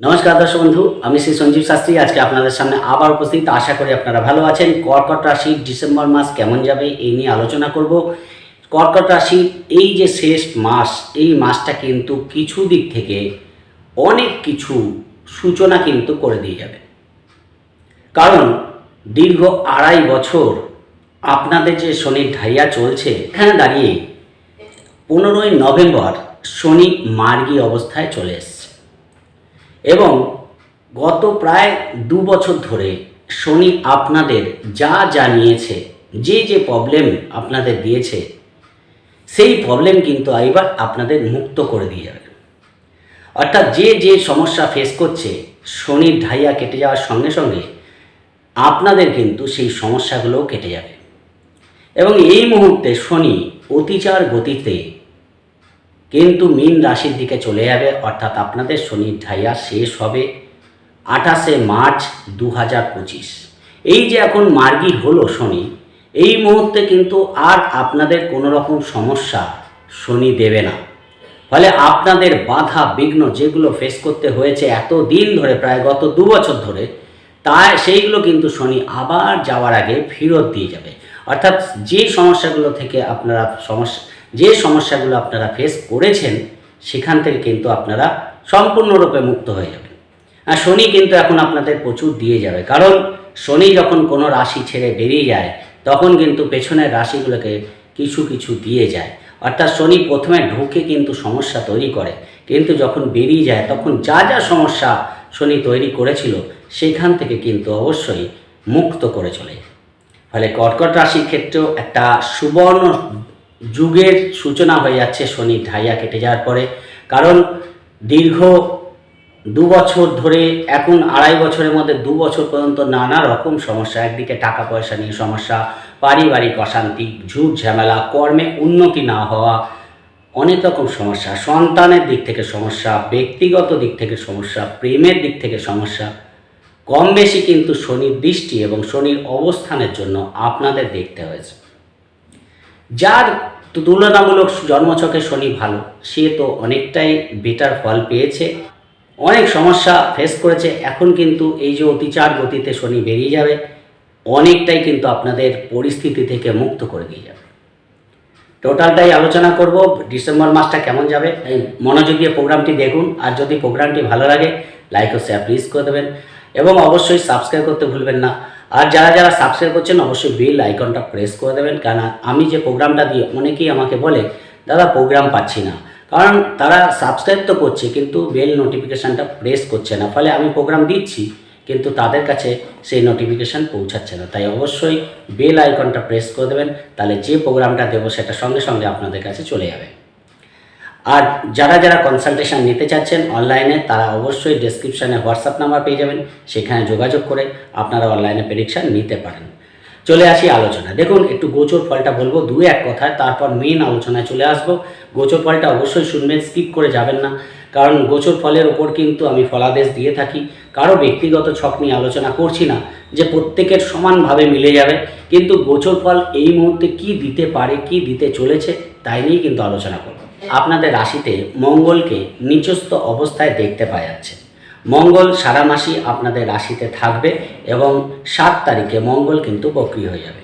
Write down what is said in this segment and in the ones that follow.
নমস্কার দর্শক বন্ধু, আমি শ্রী সঞ্জীব শাস্ত্রী। আজকে আপনাদের সামনে আবার উপস্থিত। আশা করি আপনারা ভালো আছেন। কর্কট রাশি ডিসেম্বর মাস কেমন যাবে এই নিয়ে আলোচনা করব। কর্কট রাশির এই যে শেষ মাস, এই মাসটা কিন্তু কিছু দিক থেকে অনেক কিছু সূচনা কিন্তু করে দিয়ে যাবে। কারণ দীর্ঘ আড়াই বছর আপনাদের যে শনির ঢাইয়া চলছে, এখানে দাঁড়িয়ে পনেরোই নভেম্বর শনি মার্গী অবস্থায় চলে এসছে। এবং গত প্রায় দু বছর ধরে শনি আপনাদের যা জানিয়েছে, যে যে প্রবলেম আপনাদের দিয়েছে, সেই প্রবলেম কিন্তু এবার আপনাদের মুক্ত করে দিয়ে যাবে। অর্থাৎ যে যে সমস্যা ফেস করছে, শনির ঢাইয়া কেটে যাওয়ার সঙ্গে সঙ্গে আপনাদের কিন্তু সেই সমস্যাগুলোও কেটে যাবে। এবং এই মুহূর্তে শনি অতিচার গতিতে কিন্তু মীন রাশির দিকে চলে যাবে, অর্থাৎ আপনাদের শনির ঢাইয়া শেষ হবে আঠাশে মার্চ দু হাজার পঁচিশ। এই যে এখন মার্গী হলো শনি, এই মুহূর্তে কিন্তু আর আপনাদের কোনো রকম সমস্যা শনি দেবে না। ফলে আপনাদের বাধা বিঘ্ন যেগুলো ফেস করতে হয়েছে এত দিন ধরে, প্রায় গত দু বছর ধরে, তা সেইগুলো কিন্তু শনি আবার যাওয়ার আগে ফেরত দিয়ে যাবে। অর্থাৎ যে সমস্যাগুলো থেকে আপনারা সমস্যা যে সমস্যাগুলো আপনারা ফেস করেছেন, সেখান থেকে কিন্তু আপনারা সম্পূর্ণরূপে মুক্ত হয়ে যাবেন। আর শনি কিন্তু এখন আপনাদের প্রচুর দিয়ে যাবে। কারণ শনি যখন কোনো রাশি ছেড়ে বেরিয়ে যায়, তখন কিন্তু পেছনের রাশিগুলোকে কিছু কিছু দিয়ে যায়। অর্থাৎ শনি প্রথমে ঢুকে কিন্তু সমস্যা তৈরি করে। কিন্তু যখন বেরিয়ে যায়, তখন যা যা সমস্যা শনি তৈরি করেছিল, সেখান থেকে কিন্তু অবশ্যই মুক্ত করে চলে ফলে কর্কট রাশির ক্ষেত্রেও একটা সুবর্ণ যুগের সূচনা হয়ে যাচ্ছে শনি ঢাইয়া কেটে যাওয়ার পরে। কারণ দীর্ঘ দু বছর ধরে, এখন আড়াই বছরের মধ্যে দু বছর পর্যন্ত নানা রকম সমস্যা, একদিকে টাকা পয়সা নিয়ে সমস্যা, পারিবারিক অশান্তি ঝুট ঝামেলা, কর্মে উন্নতি না হওয়া, অনেক রকম সমস্যা, সন্তানের দিক থেকে সমস্যা, ব্যক্তিগত দিক থেকে সমস্যা, প্রেমের দিক থেকে সমস্যা। কম বেশি কিন্তু শনির দৃষ্টি এবং শনির অবস্থানের জন্য আপনাদের দেখতে হয়েছে। যার তুলনামূলক জন্মছকে শনি ভালো। সে তো অনেকটাই বেটার ফল পেয়েছে। অনেক সমস্যা ফেস করেছে। এখন কিন্তু এই যে অতিচার গতিতে শনি বেরিয়ে যাবে, অনেকটাই কিন্তু আপনাদের পরিস্থিতি থেকে মুক্ত করে দিয়ে যাবে। টোটালটাই আলোচনা করব, ডিসেম্বর মাসটা কেমন যাবে। মনোযোগ দিয়ে প্রোগ্রামটি দেখুন। আর যদি প্রোগ্রামটি ভালো লাগে লাইক ও শেয়ার প্লিজ করে দেবেন। এবং অবশ্যই সাবস্ক্রাইব করতে ভুলবেন না। আর যারা যারা সাবস্ক্রাইব করছেন, অবশ্যই বেল আইকনটা প্রেস করে দেবেন। কারণ আমি যে প্রোগ্রামটা দিই, অনেকেই আমাকে বলে, দাদা প্রোগ্রাম পাচ্ছি না। কারণ তারা সাবস্ক্রাইব তো করছে, কিন্তু বেল নোটিফিকেশানটা প্রেস করছে না। ফলে আমি প্রোগ্রাম দিচ্ছি, কিন্তু তাদের কাছে সেই নোটিফিকেশান পৌঁছাচ্ছে না। তাই অবশ্যই বেল আইকনটা প্রেস করে দেবেন। তাহলে যে প্রোগ্রামটা দেবো, সেটা সঙ্গে সঙ্গে আপনাদের কাছে চলে যাবে। আর যারা যারা কনসালটেশন নিতে চাচ্ছেন অনলাইনে তারা অবশ্যই ডেসক্রিপশানে হোয়াটসঅ্যাপ নাম্বার পেয়ে যাবেন। সেখানে যোগাযোগ করে আপনারা অনলাইনে প্রেডিকশান নিতে পারেন। চলে আসি আলোচনা দেখুন, একটু গোচর ফলটা বলব দু এক কথায়, তারপর মেন আলোচনায় চলে আসব। গোচর ফলটা অবশ্যই শুনবেন স্কিপ করে যাবেন না। কারণ গোচর ফলের ওপর কিন্তু আমি ফলাদেশ দিয়ে থাকি। কারও ব্যক্তিগত ছক নিয়ে আলোচনা করছি না, যে প্রত্যেকের সমানভাবে মিলে যাবে। কিন্তু গোচর ফল এই মুহূর্তে কি দিতে পারে, কি দিতে চলেছে, তাই নিয়েই কিন্তু আলোচনা করব। আপনাদের রাশিতে মঙ্গলকে নিচস্থ অবস্থায় দেখতে পাওয়া যাচ্ছে। মঙ্গল সারা মাসই আপনাদের রাশিতে থাকবে এবং সাত তারিখে মঙ্গল কিন্তু বক্রি হয়ে যাবে।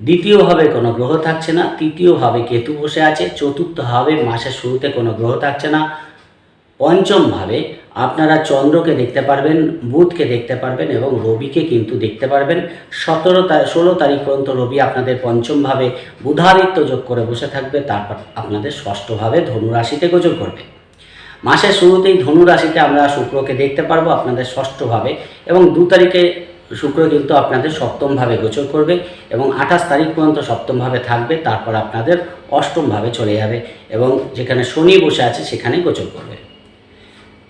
দ্বিতীয়ভাবে কোনো গ্রহ থাকছে না, তৃতীয়ভাবে কেতু বসে আছে, চতুর্থভাবে মাসের শুরুতে কোনো গ্রহ থাকছে না, পঞ্চমভাবে আপনারা চন্দ্রকে দেখতে পারবেন, বুধকে দেখতে পারবেন এবং রবিকে কিন্তু দেখতে পারবেন। সতেরো ষোলো তারিখ পর্যন্ত রবি আপনাদের পঞ্চমভাবে বুধাদিত্য যোগ করে বসে থাকবে, তারপর আপনাদের ষষ্ঠভাবে ধনুরাশিতে গোচর করবে। মাসের শুরুতেই ধনুরাশিতে আমরা শুক্রকে দেখতে পারব আপনাদের ষষ্ঠভাবে এবং দু তারিখে শুক্র কিন্তু আপনাদের সপ্তমভাবে গোচর করবে এবং আঠাশ তারিখ পর্যন্ত সপ্তমভাবে থাকবে, তারপর আপনাদের অষ্টমভাবে চলে যাবে এবং যেখানে শনি বসে আছে সেখানে গোচর করবে।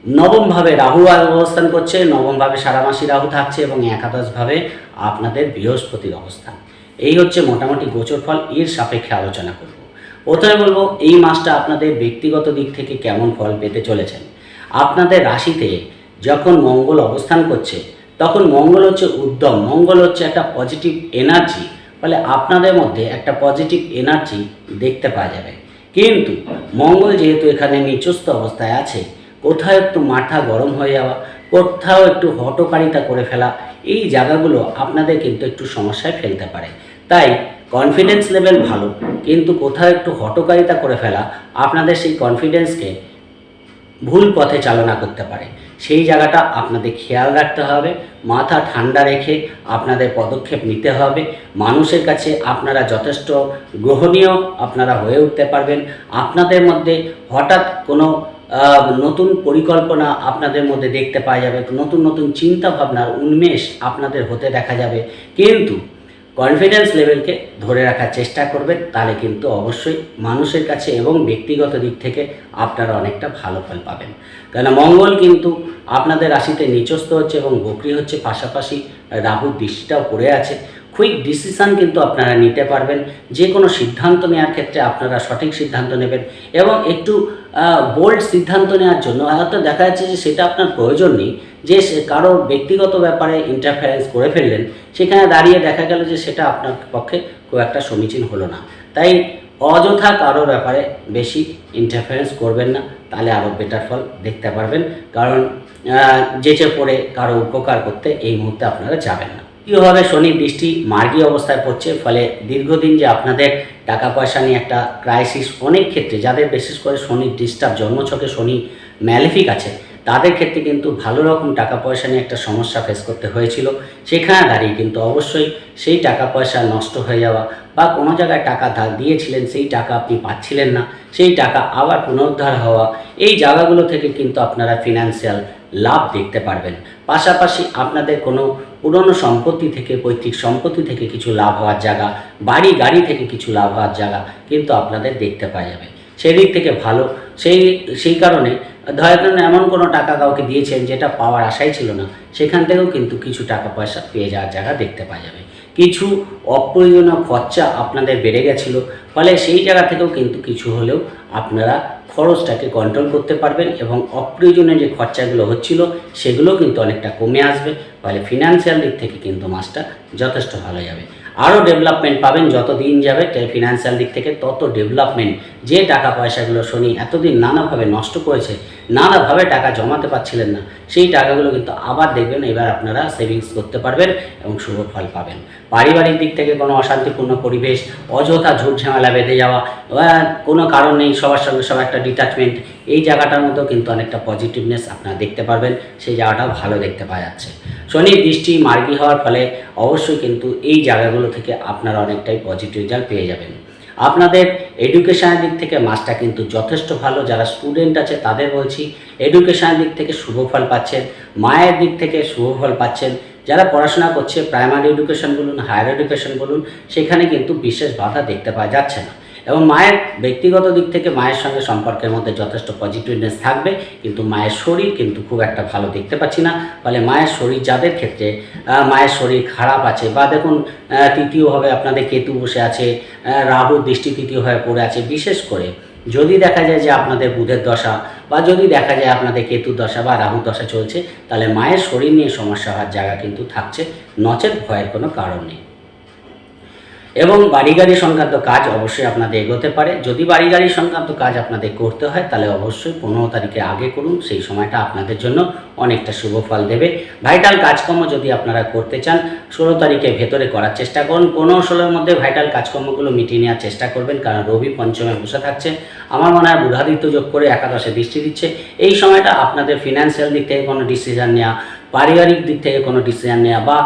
নবমভাবে রাহু অবস্থান করছে, নবমভাবে সারা মাসি রাহু থাকছে এবং একাদশভাবে আপনাদের বৃহস্পতির অবস্থান। এই হচ্ছে মোটামুটি গোচর ফল, এর সাপেক্ষে আলোচনা করব। প্রথমে বলব, এই মাসটা আপনাদের ব্যক্তিগত দিক থেকে কেমন ফল পেতে চলেছেন? আপনাদের রাশিতে যখন মঙ্গল অবস্থান করছে, তখন মঙ্গল হচ্ছে উদ্যম, মঙ্গল হচ্ছে একটা পজিটিভ এনার্জি ফলে আপনাদের মধ্যে একটা পজিটিভ এনার্জি দেখতে পাওয়া যাবে। কিন্তু মঙ্গল যেহেতু এখানে নিচস্থ অবস্থায় আছে কোথাও একটু মাথা গরম হয়ে যাওয়া, কোথাও একটু হটকারিতা করে ফেলা, এই জায়গাগুলো আপনাদের কিন্তু একটু সমস্যায় ফেলতে পারে। তাই কনফিডেন্স লেভেল ভালো, কিন্তু কোথাও একটু হটকারিতা করে ফেলা আপনাদের সেই কনফিডেন্সকে ভুল পথে চালনা করতে পারে। সেই জায়গাটা আপনাদের খেয়াল রাখতে হবে, মাথা ঠান্ডা রেখে আপনাদের পদক্ষেপ নিতে হবে। মানুষের কাছে আপনারা যথেষ্ট গ্রহণীয়, আপনারা হয়ে উঠতে পারবেন। আপনাদের মধ্যে হঠাৎ কোনো নতুন পরিকল্পনা আপনাদের মধ্যে দেখতে পাওয়া যাবে, নতুন নতুন চিন্তা ভাবনার উন্মেষ আপনাদের হতে দেখা যাবে। কিন্তু কনফিডেন্স লেভেলকে ধরে রাখার চেষ্টা করবেন, তাহলে কিন্তু অবশ্যই মানুষের কাছে এবং ব্যক্তিগত দিক থেকে আপনারা অনেকটা ভালো ফল পাবেন। কেন মঙ্গল কিন্তু আপনাদের রাশিতে নিচস্থ হচ্ছে এবং বকরি হচ্ছে, পাশাপাশি রাহুর দৃষ্টিটাও পড়ে আছে। কুইক ডিসিশান কিন্তু আপনারা নিতে পারবেন। যে কোনো সিদ্ধান্ত নেওয়ার ক্ষেত্রে আপনারা সঠিক সিদ্ধান্ত নেবেন এবং একটু বোল্ড সিদ্ধান্ত নেওয়ার জন্য হয়তো দেখা যাচ্ছে যে সেটা আপনার প্রয়োজন নেই। যে কারও ব্যক্তিগত ব্যাপারে ইন্টারফারেন্স করে ফেললেন, সেখানে দাঁড়িয়ে দেখা গেল যে সেটা আপনার পক্ষে খুব একটা সমীচীন হলো না। তাই অযথা কারও ব্যাপারে বেশি ইন্টারফারেন্স করবেন না, তাহলে আরও বেটার ফল দেখতে পারবেন। কারণ যেচে পড়ে কারও উপকার করতে এই মুহূর্তে আপনারা যাবেন না। কীভাবে শনির দৃষ্টি মার্গী অবস্থায় পড়ছে, ফলে দীর্ঘদিন যে আপনাদের টাকা পয়সা নিয়ে একটা ক্রাইসিস অনেক ক্ষেত্রে যাদের বিশেষ করে শনির ডিস্টার্ব জন্মছকে শনি ম্যালিফিক আছে, তাদের ক্ষেত্রে কিন্তু ভালো রকম টাকা পয়সা নিয়ে একটা সমস্যা ফেস করতে হয়েছিল। সেখানে দাঁড়িয়ে কিন্তু অবশ্যই সেই টাকা পয়সা নষ্ট হয়ে যাওয়া বা কোনো জায়গায় টাকা ধার দিয়েছিলেন, সেই টাকা আপনি পাচ্ছিলেন না, সেই টাকা আবার পুনরুদ্ধার হওয়া, এই জায়গাগুলো থেকে কিন্তু আপনারা ফিনান্সিয়াল লাভ দেখতে পারবেন। পাশাপাশি আপনাদের কোনো পুরনো সম্পত্তি থেকে, পৈতৃক সম্পত্তি থেকে কিছু লাভ হওয়ার জায়গা, বাড়ি, গাড়ি থেকে কিছু লাভ হওয়ার জায়গা কিন্তু আপনাদের দেখতে পাওয়া যাবে। সেই দিক থেকে ভালো। সেই সেই কারণে ধরেন এমন কোনো টাকা কাউকে দিয়েছেন যেটা পাওয়ার আশাই ছিল না, সেখান থেকেও কিন্তু কিছু টাকা পয়সা পেয়ে যাওয়ার জায়গা দেখতে পাওয়া যাবে। কিছু অপ্রয়োজনীয় খরচা আপনাদের বেড়ে গেছিল, ফলে সেই জায়গা থেকেও কিন্তু কিছু হলেও আপনারা খরচটাকে কন্ট্রোল করতে পারবেন এবং অপ্রয়োজনীয় যে খরচাগুলো হচ্ছিল, সেগুলো কিন্তু অনেকটা কমে আসবে, ফলে ফিনান্সিয়াল দিক থেকে কিন্তু মাসটা যথেষ্ট ভালো যাবে। আরও ডেভেলপমেন্ট পাবেন যত দিন যাবে ফিনান্সিয়াল দিক থেকে তত ডেভেলপমেন্ট যে টাকা পয়সাগুলো শনি এতদিন নানাভাবে নষ্ট করেছে, নানাভাবে টাকা জমাতে পারছিলেন না, সেই টাকাগুলো কিন্তু আবার দেখবেন এবার আপনারা সেভিংস করতে পারবেন এবং শুভ ফল পাবেন। পারিবারিক দিক থেকে কোনো অশান্তিপূর্ণ পরিবেশ, অযথা ঝুট ঝামেলা বেঁধে যাওয়া কোনো কারণ নেই, সবার সঙ্গে সব একটা ডিটাচমেন্ট এই জায়গাটার মধ্যেও কিন্তু অনেকটা পজিটিভনেস আপনারা দেখতে পারবেন, সেই জায়গাটাও ভালো দেখতে পাওয়া যাচ্ছে। শনির দৃষ্টি মার্গী হওয়ার ফলে অবশ্যই কিন্তু এই জায়গাগুলো থেকে আপনারা অনেকটাই পজিটিভ রেজাল্ট পেয়ে যাবেন। আপনাদের এডুকেশনের দিক থেকে মাসটা কিন্তু যথেষ্ট ভালো, যারা স্টুডেন্ট আছে তাদের বলছি এডুকেশনের দিক থেকে শুভ ফল পাচ্ছেন, মায়ের দিক থেকে শুভ ফল পাচ্ছেন, যারা পড়াশোনা করছে প্রাইমারি এডুকেশন বলুন হায়ার এডুকেশন বলুন, সেখানে কিন্তু বিশেষ বাধা দেখতে পাওয়া যাচ্ছে না। এবং মায়ের ব্যক্তিগত দিক থেকে মায়ের সঙ্গে সম্পর্কের মধ্যে যথেষ্ট পজিটিভনেস থাকবে, কিন্তু মায়ের শরীর কিন্তু খুব একটা ভালো দেখতে পাচ্ছি না। ফলে মায়ের শরীর যাদের ক্ষেত্রে মায়ের শরীর খারাপ আছে বা দেখুন তৃতীয়ভাবে আপনাদের কেতু বসে আছে রাহু দৃষ্টি তৃতীয় হয়ে পড়ে আছে, বিশেষ করে যদি দেখা যায় যে আপনাদের বুধের দশা বা যদি দেখা যায় আপনাদের কেতুর দশা বা রাহু দশা চলছে, তাহলে মায়ের শরীর নিয়ে সমস্যা হওয়ার জায়গা কিন্তু থাকছে, নচেত ভয়ের কোনো কারণ নেই। এবং বাড়ি গাড়ি সংক্রান্ত কাজ অবশ্যই আপনাদের এগোতে পারে। যদি বাড়ি গাড়ি সংক্রান্ত কাজ আপনাদের করতে হয়, তাহলে অবশ্যই পনেরো তারিখে আগে করুন। সেই সময়টা আপনাদের জন্য অনেকটা শুভ ফল দেবে। ভাইটাল কাজকর্ম যদি আপনারা করতে চান, ষোলো তারিখে ভেতরে করার চেষ্টা করুন। পনেরো ষোলোর মধ্যে ভাইটাল কাজকর্মগুলো মিটিয়ে নেওয়ার চেষ্টা করবেন, কারণ রবি পঞ্চমে বসে থাকছে। আমার মনে হয় বুধাদিত্য যোগ করে একাদশে দৃষ্টি দিচ্ছে। এই সময়টা আপনাদের ফিনান্সিয়াল দিক থেকে কোনো ডিসিশন নেওয়া পারিবারিক দিক থেকে কোনো ডিসিশান নেওয়া বা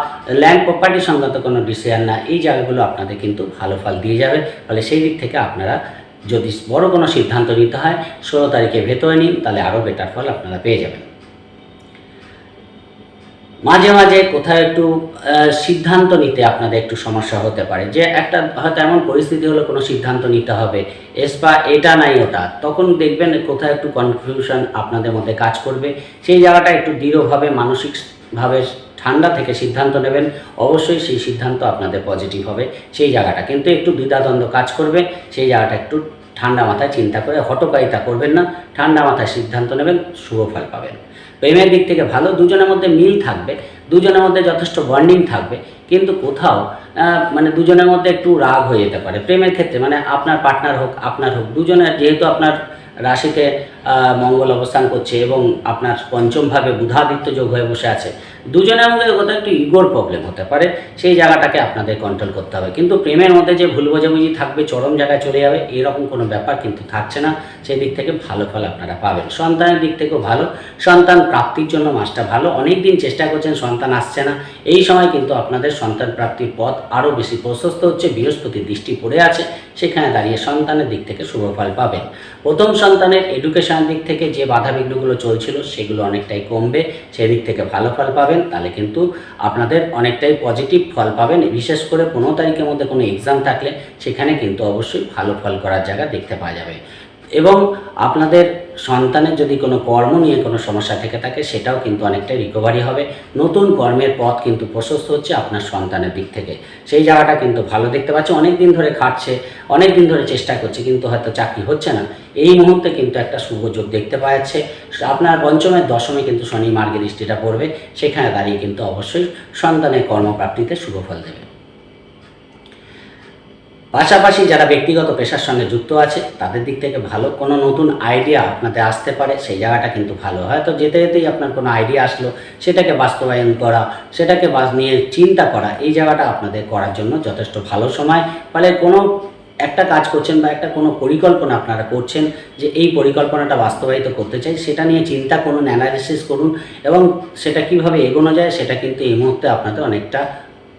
ল্যান্ড প্রপার্টি সংক্রান্ত কোনো ডিসিশান না এই জায়গাগুলো আপনাদের কিন্তু ভালো ফল দিয়ে যাবে। ফলে সেই দিক থেকে আপনারা যদি বড় কোনো সিদ্ধান্ত নিতে হয়, ষোলো তারিখে ভেতরে নিন, তাহলে আরও বেটার ফল আপনারা পেয়ে যাবেন। মাঝে মাঝে কোথাও একটু সিদ্ধান্ত নিতে আপনাদের একটু সমস্যা হতে পারে। যে একটা হয়তো এমন পরিস্থিতি হলো কোনো সিদ্ধান্ত নিতে হবে এসপা এটা নাই ওটা, তখন দেখবেন কোথায় একটু কনফিউশন আপনাদের মধ্যে কাজ করবে। সেই জায়গাটা একটু দৃঢ়ভাবে মানসিকভাবে ঠান্ডা থেকে সিদ্ধান্ত নেবেন, অবশ্যই সেই সিদ্ধান্ত আপনাদের পজিটিভ হবে, সেই জায়গাটা। কিন্তু একটু দ্বিধাদ্বন্দ্ব কাজ করবে, সেই জায়গাটা একটু ঠান্ডা মাথায় চিন্তা করে হটকারিতা করবেন না, ঠান্ডা মাথায় সিদ্ধান্ত নেবেন, শুভ ফল পাবেন। প্রেমের দিক থেকে ভালো, দুজনের মধ্যে মিল থাকবে, দুজনের মধ্যে যথেষ্ট বন্ডিং থাকবে, কিন্তু কোথাও মানে দুজনের মধ্যে একটু রাগ হয়ে যেতে পারে। প্রেমের ক্ষেত্রে মানে আপনার পার্টনার হোক, আপনার হোক, দুজনের, যেহেতু আপনার রাশিতে মঙ্গল অবস্থান করছে এবং আপনার পঞ্চমভাবে বুধাদিত্য যোগ হয়ে বসে আছে। দুজনের মধ্যে কোথাও একটু ইগোর প্রবলেম হতে পারে, সেই জায়গাটাকে আপনাদের কন্ট্রোল করতে হবে। কিন্তু প্রেমের মধ্যে যে ভুল বোঝাবুঝি থাকবে, চরম জায়গায় চলে যাবে, এরকম কোনো ব্যাপার কিন্তু থাকছে না। সেই দিক থেকে ভালো ফল আপনারা পাবেন। সন্তানের দিক থেকেও ভালো। সন্তান প্রাপ্তির জন্য মাসটা ভালো। অনেক দিন চেষ্টা করছেন, সন্তান আসছে না। এই সময় কিন্তু আপনাদের সন্তান প্রাপ্তির পথ আরও বেশি প্রশস্ত হচ্ছে। বৃহস্পতির দৃষ্টি পড়ে আছে। সেখানে দাঁড়িয়ে সন্তানের দিক থেকে শুভ ফল পাবেন। প্রথম সন্তানের এডুকেশনের দিক থেকে যে বাধা বিঘ্নগুলো চলছিল সেগুলো অনেকটাই কমবে। সেদিক থেকে ভালো ফল পাবেন, তাহলে কিন্তু আপনাদের অনেকটাই পজিটিভ ফল পাবেন। বিশেষ করে পনেরো তারিখের মধ্যে কোনো এক্সাম থাকলে সেখানে কিন্তু অবশ্যই ভালো ফল করার জায়গা দেখতে পাওয়া যাবে। এবং আপনাদের সন্তানের যদি কোনো কর্ম নিয়ে কোনো সমস্যা থেকে থাকে, সেটাও কিন্তু অনেকটাই রিকভারি হবে। নতুন কর্মের পথ কিন্তু প্রশস্ত হচ্ছে আপনার সন্তানের দিক থেকে। সেই জায়গাটা কিন্তু ভালো দেখতে পাচ্ছি। অনেক দিন ধরে খাটছে অনেক দিন ধরে চেষ্টা করছে, কিন্তু হয়তো চাকরি হচ্ছে না। এই মুহূর্তে কিন্তু একটা শুভ যোগ দেখতে পাওয়া যাচ্ছে। আপনার পঞ্চমের দশমে কিন্তু শনি মার্গের দৃষ্টিটা পড়বে। সেখানে দাঁড়িয়ে কিন্তু অবশ্যই সন্তানের কর্মপ্রাপ্তিতে শুভ ফল দেবে। পাশাপাশি যারা ব্যক্তিগত পেশার সঙ্গে যুক্ত আছে, তাদের দিক থেকে ভালো কোনো নতুন আইডিয়া আপনাদের আসতে পারে, সেই জায়গাটা কিন্তু ভালো। হয়তো যেতে যেতেই আপনার কোনো আইডিয়া আসলো, সেটাকে বাস্তবায়ন করা, সেটাকে নিয়ে চিন্তা করা, এই জায়গাটা আপনাদের করার জন্য যথেষ্ট ভালো সময়। ফলে কোনো একটা কাজ করছেন বা একটা কোনো পরিকল্পনা আপনারা করছেন যে এই পরিকল্পনাটা বাস্তবায়িত করতে চাই, সেটা নিয়ে চিন্তা করুন অ্যানালিসিস করুন এবং সেটা কীভাবে এগোনো যায়, সেটা কিন্তু এই মুহূর্তে আপনাদের অনেকটা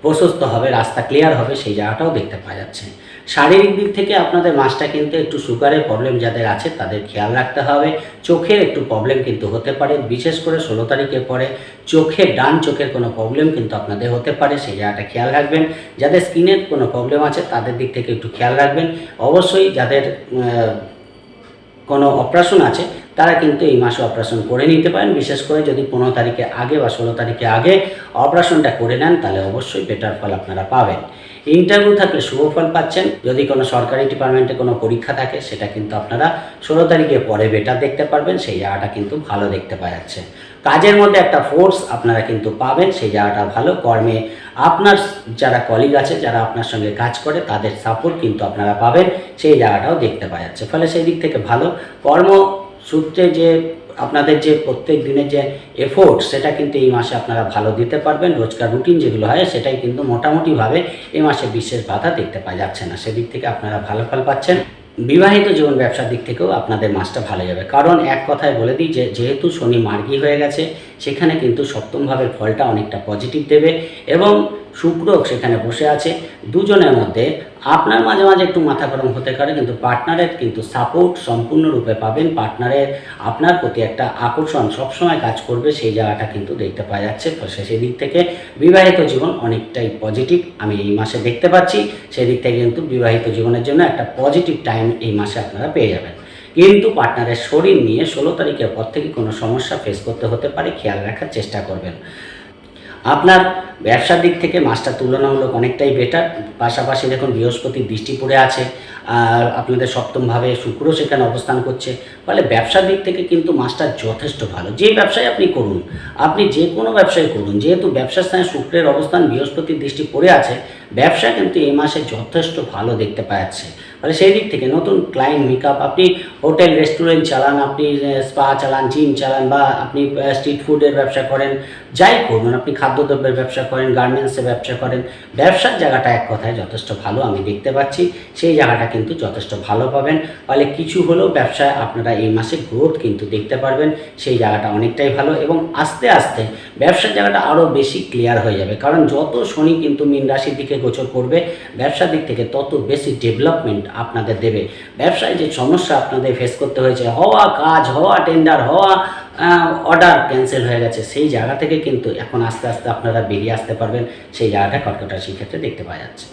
প্রশস্ত হবে, রাস্তা ক্লিয়ার হবে, সেই জায়গাটাও দেখতে পাওয়া যাচ্ছে। শারীরিক দিক থেকে আপনাদের মাছটা কিন্তু একটু সুগারের প্রবলেম যাদের আছে, তাদের খেয়াল রাখতে হবে। চোখের একটু প্রবলেম কিন্তু হতে পারে, বিশেষ করে ষোলো তারিখের পরে চোখে, ডান চোখের কোনো প্রবলেম কিন্তু আপনাদের হতে পারে, সেই জায়গাটা খেয়াল রাখবেন। যাদের স্কিনের কোনো প্রবলেম আছে, তাদের দিক থেকে একটু খেয়াল রাখবেন। অবশ্যই যাদের কোনো অপারেশন আছে তারা কিন্তু এই মাসে অপারেশন করে নিতে পারেন। বিশেষ করে যদি পনেরো তারিখে আগে বা ষোলো তারিখে আগে অপারেশনটা করে নেন, তাহলে অবশ্যই বেটার ফল আপনারা পাবেন। ইন্টারভিউ থাকলে শুভ ফল পাচ্ছেন। যদি কোনো সরকারি ডিপার্টমেন্টে কোনো পরীক্ষা থাকে, সেটা কিন্তু আপনারা ষোলো তারিখে পরে বেটার দেখতে পারবেন। সেই জায়গাটা কিন্তু ভালো দেখতে পাওয়া যাচ্ছে। কাজের মধ্যে একটা ফোর্স আপনারা কিন্তু পাবেন। সেই জায়গাটা ভালো। কর্মে আপনার যারা কলিগ আছে, যারা আপনার সঙ্গে কাজ করে, তাদের সাপোর্ট কিন্তু আপনারা পাবেন। সেই জায়গাটাও দেখতে পাওয়া যাচ্ছে। ফলে সেই দিক থেকে ভালো। কর্ম সূত্রে যে আপনাদের যে প্রত্যেক দিনের যে এফোর্ট সেটা কিন্তু এই মাসে আপনারা ভালো দিতে পারবেন। রোজকার রুটিন যেগুলো হয়, সেটাই কিন্তু মোটামুটিভাবে এই মাসে বিশেষ বাধা দেখতে পাওয়া যাচ্ছে না। সেদিক থেকে আপনারা ভালো ফল পাচ্ছেন। বিবাহিত জীবন ব্যবসার দিক থেকেও আপনাদের মাসটা ভালো যাবে। কারণ এক কথায় বলে দিই যে, যেহেতু শনি মার্গী হয়ে গেছে, সেখানে কিন্তু সপ্তম ভাবের ফলটা অনেকটা পজিটিভ দেবে এবং শুক্র সেখানে বসে আছে। দুজনের মধ্যে আপনার মাঝে মাঝে একটু মাথা গরম হতে পারে, কিন্তু পার্টনারের কিন্তু সাপোর্ট সম্পূর্ণরূপে পাবেন। পার্টনারের আপনার প্রতি একটা আকর্ষণ সবসময় কাজ করবে, সেই জায়গাটা কিন্তু দেখতে পাওয়া যাচ্ছে। তো সেই দিক থেকে বিবাহিত জীবন অনেকটাই পজিটিভ আমি এই মাসে দেখতে পাচ্ছি। সেদিক থেকে কিন্তু বিবাহিত জীবনের জন্য একটা পজিটিভ টাইম এই মাসে আপনারা পেয়ে যাবেন। কিন্তু পার্টনারের শরীর নিয়ে ষোলো তারিখের পর থেকে কোনো সমস্যা ফেস করতে হতে পারে, খেয়াল রাখার চেষ্টা করবেন। আপনার ব্যবসার দিক থেকে মাসটা তুলনামূলক অনেকটাই বেটার পাশাপাশি দেখুন বৃহস্পতির দৃষ্টি পড়ে আছে আর আপনাদের সপ্তমভাবে শুক্র সেখানে অবস্থান করছে। ফলে ব্যবসার দিক থেকে কিন্তু মাসটা যথেষ্ট ভালো। যে ব্যবসায় আপনি করুন, আপনি যে কোনো ব্যবসায় করুন, যেহেতু ব্যবসার স্থানে শুক্রের অবস্থান বৃহস্পতির দৃষ্টি পড়ে আছে, ব্যবসা কিন্তু এই মাসে যথেষ্ট ভালো দেখতে পাওয়া যাচ্ছে ফলে সেই দিক থেকে নতুন ক্লায়েন্ট মেকআপ আপনি হোটেল রেস্টুরেন্ট চালান, আপনি স্পা চালান জিম চালান বা আপনি স্ট্রিট ফুডের ব্যবসা করেন, যাই করুন, আপনি খাদ্যদ্রব্যের ব্যবসা করেন গার্মেন্টসের ব্যবসা করেন, ব্যবসার জায়গাটা এক কথায় যথেষ্ট ভালো আমি দেখতে পাচ্ছি। সেই জায়গাটা কিন্তু যথেষ্ট ভালো পাবেন। ফলে কিছু হলেও ব্যবসায় আপনারা এই মাসে গ্রোথ কিন্তু দেখতে পারবেন। সেই জায়গাটা অনেকটাই ভালো এবং আস্তে আস্তে ব্যবসার জায়গাটা আরও বেশি ক্লিয়ার হয়ে যাবে। কারণ যত শনি কিন্তু মীন রাশির দিকে গোচর করবে, ব্যবসার দিক থেকে তত বেশি ডেভেলপমেন্ট আপনাদের দেবে। ব্যবসায় যে সমস্যা আপনাদের ফেস করতে হয়েছে, হওয়া কাজ, হওয়া টেন্ডার হওয়া অর্ডার ক্যান্সেল হয়ে গেছে, সেই জায়গা থেকে কিন্তু এখন আস্তে আস্তে আপনারা বেরিয়ে আসতে পারবেন। সেই জায়গাটা কর্কট রাশির ক্ষেত্রে দেখতে পাওয়া যাচ্ছে।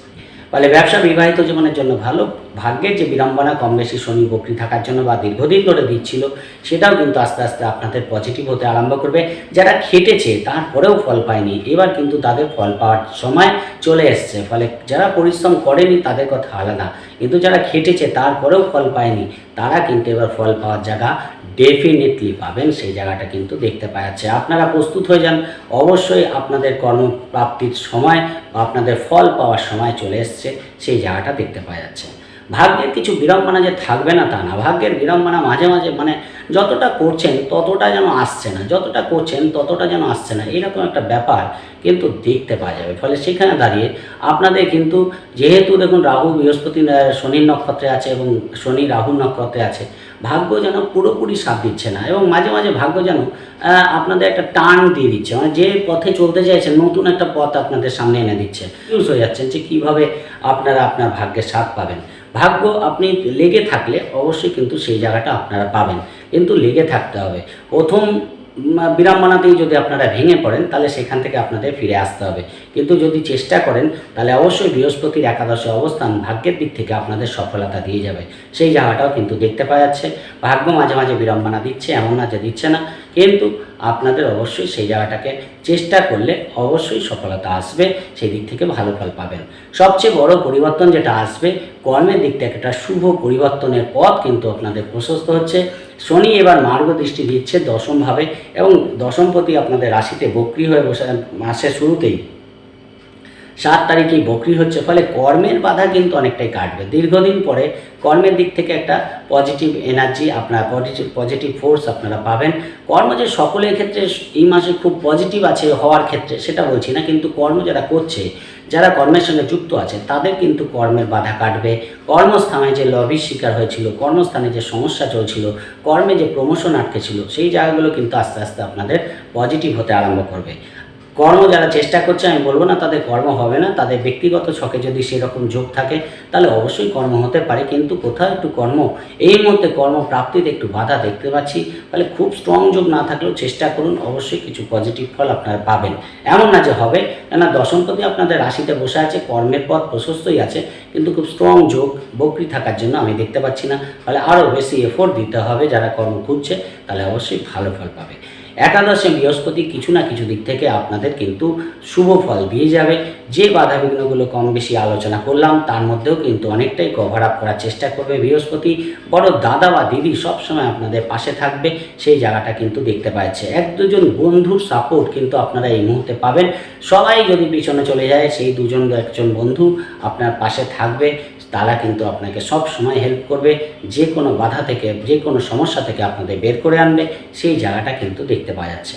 ফলে ব্যবসা বিবাহিত জীবনের জন্য ভালো ভাগ্যের যে বিড়ম্বনা, কম বেশি শনি বকরি থাকার জন্য বা দীর্ঘদিন ধরে দিচ্ছিল, সেটাও কিন্তু আস্তে আস্তে আপনাদের পজিটিভ হতে আরম্ভ করবে। যারা খেটেছে, তারপরেও ফল পায়নি। এবার কিন্তু তাদের ফল পাওয়ার সময় চলে এসছে। ফলে যারা পরিশ্রম করেনি, তাদের কথা আলাদা। কিন্তু যারা খেটেছে, তারপরেও ফল পায়নি, তারা কিন্তু এবার ফল পাওয়ার জায়গা ডেফিনেটলি পাবেন। সেই জায়গাটা কিন্তু দেখতে পাওয়া যাচ্ছে। আপনারা প্রস্তুত হয়ে যান। অবশ্যই আপনাদের কর্মপ্রাপ্তির সময় বা আপনাদের ফল পাওয়ার সময় চলে এসছে। সেই জায়গাটা দেখতে পাওয়া যাচ্ছে। ভাগ্যের কিছু বিড়ম্বনা যে থাকবে না, তা না। ভাগ্যের বিড়ম্বনা মাঝে মাঝে মানে যতটা করছেন ততটা যেন আসছে না, যতটা করছেন ততটা যেন আসছে না, এরকম একটা ব্যাপার কিন্তু দেখতে পাওয়া যাবে। ফলে সেখানে দাঁড়িয়ে আপনাদের কিন্তু যেহেতু দেখুন রাহু বৃহস্পতি শনির নক্ষত্রে আছে এবং শনি রাহুর নক্ষত্রে আছে, ভাগ্য যেন পুরোপুরি সাথ দিচ্ছে না এবং মাঝে মাঝে ভাগ্য যেন আপনাদের একটা টান দিয়ে দিচ্ছে। মানে যে পথে চলতে চাইছেন নতুন একটা পথ আপনাদের সামনে এনে দিচ্ছে। ইউজ হয়ে যাচ্ছেন যে কীভাবে আপনারা আপনার ভাগ্যের সাথ পাবেন। ভাগ্য আপনি লেগে থাকলে অবশ্যই কিন্তু সেই জায়গাটা আপনারা পাবেন। কিন্তু লেগে থাকতে হবে। প্রথম বিড়ম্বনাতেই যদি আপনারা ভেঙে পড়েন, তাহলে সেখান থেকে আপনাদের ফিরে আসতে হবে। কিন্তু যদি চেষ্টা করেন, তাহলে অবশ্যই বৃহস্পতির একাদশে অবস্থান ভাগ্যের দিক থেকে আপনাদের সফলতা দিয়ে যাবে। সেই জায়গাটাও কিন্তু দেখতে পাওয়া যাচ্ছে। ভাগ্য মাঝে মাঝে বিড়ম্বনা দিচ্ছে, এমন না যে দিচ্ছে না। কিন্তু আপনাদের অবশ্যই সেই জায়গাটাকে চেষ্টা করলে অবশ্যই সফলতা আসবে সেই দিক থেকে ভালো ফল পাবেন। সবচেয়ে বড় পরিবর্তন যেটা আসবে, কর্মের দিক থেকে একটা শুভ পরিবর্তনের পথ কিন্তু আপনাদের প্রশস্ত হচ্ছে। শনি এবার মার্গ দৃষ্টি দিচ্ছে দশমভাবে এবং দশমপতি আপনাদের রাশিতে বক্রি হয়ে বসে মাসের শুরুতেই। সাত তারিখেই বকরি হচ্ছে, ফলে কর্মের বাধা কিন্তু অনেকটাই কাটবে। দীর্ঘদিন পরে কর্মের দিক থেকে একটা পজিটিভ এনার্জি আপনার পজিটিভ পজিটিভ ফোর্স আপনারা পাবেন। কর্ম যে সকলের ক্ষেত্রে এই মাসে খুব পজিটিভ আছে হওয়ার ক্ষেত্রে, সেটা বলছি না, কিন্তু কর্ম যারা করছে, যারা কর্মের সঙ্গে যুক্ত আছে, তাদের কিন্তু কর্মের বাধা কাটবে। কর্মস্থানে যে লবির শিকার হয়েছিল, কর্মস্থানে যে সমস্যা চলছিল, কর্মে যে প্রমোশন আটকে ছিল সেই জায়গাগুলো কিন্তু আস্তে আস্তে আপনাদের পজিটিভ হতে আরম্ভ করবে। কর্ম যারা চেষ্টা করছে, আমি বলব না তাদের কর্ম হবে না, তাদের ব্যক্তিগত ছকে যদি সেরকম যোগ থাকে, তাহলে অবশ্যই কর্ম হতে পারে, কিন্তু কোথাও একটু কর্ম, এই মুহূর্তে কর্মপ্রাপ্তিতে একটু বাধা দেখতে পাচ্ছি ফলে খুব স্ট্রং যোগ না থাকলেও চেষ্টা করুন, অবশ্যই কিছু পজিটিভ ফল আপনারা পাবেন। এমন না যে হবে, কেননা দশমপতি আপনাদের রাশিতে বসে আছে, কর্মের পথ প্রশস্তই আছে, কিন্তু খুব স্ট্রং যোগ, বকরি থাকার জন্য আমি দেখতে পাচ্ছি না ফলে আরও বেশি এফোর্ট দিতে হবে, যারা কর্ম খুঁজছে, তাহলে অবশ্যই ভালো ফল পাবে। একাদশে বৃহস্পতি কিছু না কিছু দিক থেকে আপনাদের কিন্তু শুভ ফল দিয়ে যাবে। যে বাধা বিঘ্নগুলো কম বেশি আলোচনা করলাম, তার মধ্যেও কিন্তু অনেকটাই কভার আপ করার চেষ্টা করবে বৃহস্পতি। বড় দাদা বা দিদি সবসময় আপনাদের পাশে থাকবে, সেই জায়গাটা কিন্তু দেখতে পাচ্ছে। এক দুজন বন্ধুর সাপোর্ট কিন্তু আপনারা এই মুহূর্তে পাবেন। সবাই যদি পিছনে চলে যায়, সেই দুজন একজন বন্ধু আপনার পাশে থাকবে। তারা কিন্তু আপনাকে সব সময় হেল্প করবে, যে কোনো বাধা থেকে, যে কোনো সমস্যা থেকে আপনাদের বের করে আনবে, সেই জায়গাটা কিন্তু দেখতে পাওয়া যাচ্ছে।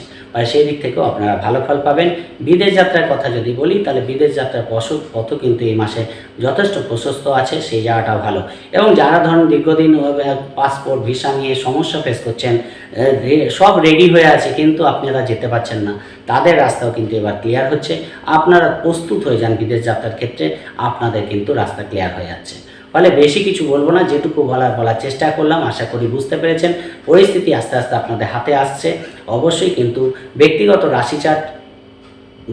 সেই দিক থেকেও আপনারা ভালো ফল পাবেন। বিদেশ যাত্রার কথা যদি বলি, তাহলে বিদেশ যাত্রার পথ পথও কিন্তু এই মাসে যথেষ্ট প্রশস্ত আছে, সেই জায়গাটাও ভালো। এবং যারা ধরুন দীর্ঘদিন পাসপোর্ট ভিসা নিয়ে সমস্যা ফেস করছেন সব রেডি হয়ে আছে, কিন্তু আপনারা যেতে পারছেন না। তাদের রাস্তাও কিন্তু এবার ক্লিয়ার হচ্ছে। আপনারা প্রস্তুত হয়ে যান বিদেশ যাত্রার ক্ষেত্রে, আপনাদের কিন্তু রাস্তা ক্লিয়ার হয়ে যাচ্ছে। ফলে বেশি কিছু বলব না, যেটুকু বলার বলার চেষ্টা করলাম, আশা করি বুঝতে পেরেছেন। পরিস্থিতি আস্তে আস্তে আপনাদের হাতে আসছে। অবশ্যই কিন্তু ব্যক্তিগত রাশিচার্ট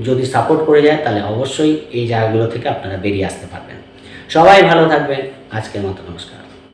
যদি সাপোর্ট করে যায়, তাহলে অবশ্যই এই জায়গাগুলো থেকে আপনারা বেরিয়ে আসতে পারবেন। সবাই ভালো থাকবেন। আজকের মতো নমস্কার।